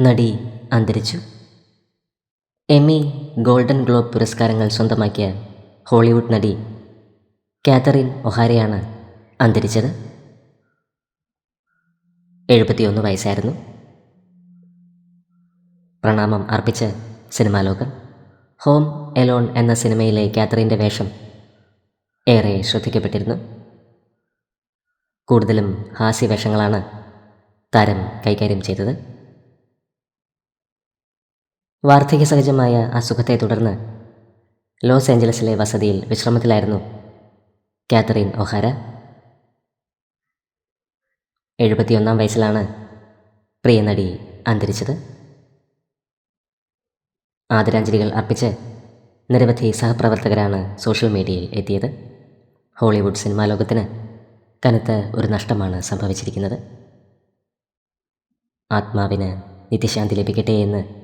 നടി അന്തരിച്ചു. Amy golden globe പുരസ്കാരങ്ങൾ സ്വന്തമാക്കിയ ഹോളിവുഡ് നടി കാതറിൻ ഒഹാരയാണ് അന്തരിച്ചത്. എഴുപത്തിയൊന്ന് വയസ്സായിരുന്നു. പ്രണാമം അർപ്പിച്ച് സിനിമാലോകം ഹോം എലോൺ എന്ന സിനിമയിലെ കാതറിന്റെ വേഷം ഏറെ ശ്രദ്ധിക്കപ്പെട്ടിരുന്നു. കൂടുതലും ഹാസ്യവേഷങ്ങളാണ് താരം കൈകാര്യം ചെയ്തത്. വാർദ്ധക്യ സഹജമായ അസുഖത്തെ തുടർന്ന് ലോസ് ഏഞ്ചലസിലെ വസതിയിൽ വിശ്രമത്തിലായിരുന്നു കാതറിൻ ഒഹാര. എഴുപത്തിയൊന്നാം വയസ്സിലാണ് പ്രിയ നടി അന്തരിച്ചത്. ആദരാഞ്ജലികൾ അർപ്പിച്ച് നിരവധി സഹപ്രവർത്തകരാണ് സോഷ്യൽ മീഡിയയിൽ എത്തിയത്. ഹോളിവുഡ് സിനിമാ ലോകത്തിന് കനത്ത ഒരു നഷ്ടമാണ് സംഭവിച്ചിരിക്കുന്നത്. ആത്മാവിന് നിത്യശാന്തി ലഭിക്കട്ടെ എന്ന്